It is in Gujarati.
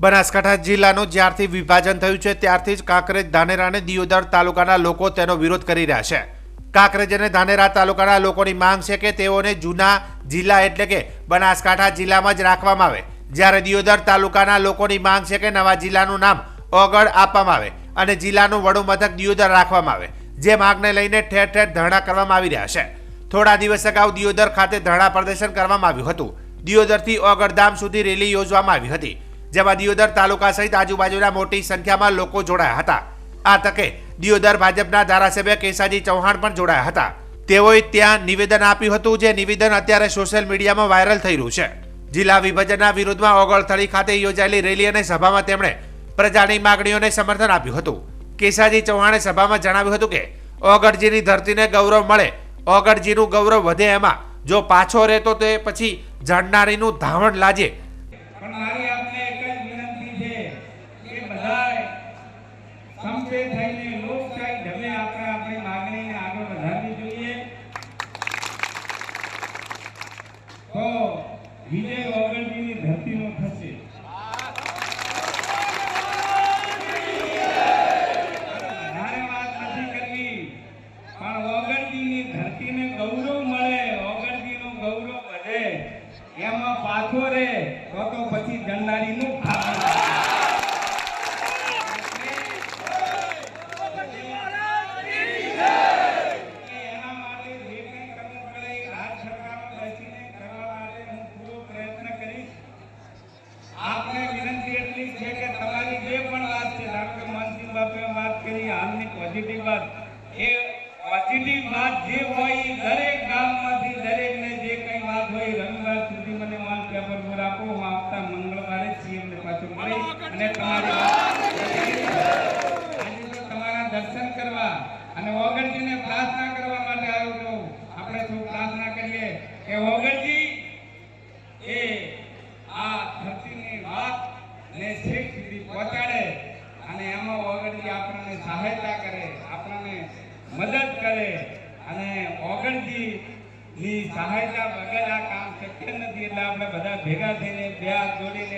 બનાસકાંઠા જિલ્લાનું જ્યારથી વિભાજન થયું છે, ત્યારથી જ કાંકરેજ, ધાનેરા અને દિયોદર તાલુકાના લોકો તેનો વિરોધ કરી રહ્યા છે. કાંકરેજ અને ધાનેરા તાલુકાના લોકોની માંગ છે કે તેઓને જૂના જિલ્લા એટલે કે બનાસકાંઠા જિલ્લામાં જ રાખવામાં આવે. જ્યારે દિયોદર તાલુકાના લોકોની માંગ છે કે નવા જિલ્લાનું નામ ઓગળ આપવામાં આવે અને જિલ્લાનું વડું મથક દિયોદર રાખવામાં આવે. જે માંગને લઈને ઠેર ઠેર ધરણા કરવામાં આવી રહ્યા છે. થોડા દિવસ અગાઉ દિયોદર ખાતે ધરણા પ્રદર્શન કરવામાં આવ્યું હતું. દિયોદરથી ઓગળધામ સુધી રેલી યોજવામાં આવી હતી. જેમાં દિયોદર તાલુકા સહિત આજુબાજુના મોટી સંખ્યામાં લોકો જોડાયા હતા. આ તકે દિયોદર ભાજપના ધારાસભ્ય કેસાજી ચૌહાણ પણ જોડાયા હતા. તેઓએ ત્યાં નિવેદન આપ્યું હતું જે નિવેદન અત્યારે સોશિયલ મીડિયામાં વાયરલ થઈ રહ્યું છે. જિલ્લા વિભાજનના વિરોધમાં ઓગળથળી ખાતે યોજાયેલી રેલી અને સભામાં તેમણે પ્રજાની માગણીઓને સમર્થન આપ્યું હતું. કેસાજી ચૌહાણે સભામાં જણાવ્યું હતું કે ઓગળજીની ધરતીને ગૌરવ મળે ઓગળજીનું ગૌરવ વધે એમાં. જો પાછો રહેતો તે પછી જાણનારીનું ધાવણ લાજે પણ મારી આપને એક જ વિનંતી છે કે બધાય સંપે થઈને લોકશાહી ઢબે આપણે આપણી માગણીને આગળ વધારવી જોઈએ તો વિજય વાવરજીની ધરતીનો થશે વાત નથી કરવી, પણ ઓગણજીની ધરતીને ગૌરવ મળે ઓગણજીનું ગૌરવ વધે. એમાં પાછો રે, તો તો પછી જણનારીનું ભાગ એના માટે જે કંઈ કરવું પડે એ રાજ સરકારમાં બેસીને કરવા માટે હું પૂરો પ્રયત્ન કરીશ આપને વિનંતી એટલી છે કે તમારી જે પણ વાત છે ધારો કે મનસિંહ બાપુએ વાત કરી આમની પોઝિટિવ વાત. એ પોઝિટિવ વાત જે હોય દરેક ગામમાંથી દરેકને જે કંઈ વાત હોય, રવિવાર સુધી મને માલ પેપર પર આપો, હું આવતા મંગળવારે સીએમને પાછું મળી અને તમારી આજે તમારા દર્શન કરવા અને ઓગણજીને પ્રાર્થના કરવા માટે આવ્યો છું આપણે સૌ પ્રાર્થના કરીએ કે ઓગણજી એ આ ધરતીની વાત ને છેક સુધી પહોંચાડે. અને એમાં ઓગણજી આપણને સહાયતા કરે, આપણને મદદ કરે અને ઓગણજી ની સહાયતા વગર આ કામ શક્ય નથી એટલે આપણે બધા ભેગા થઈને, બે જોડીને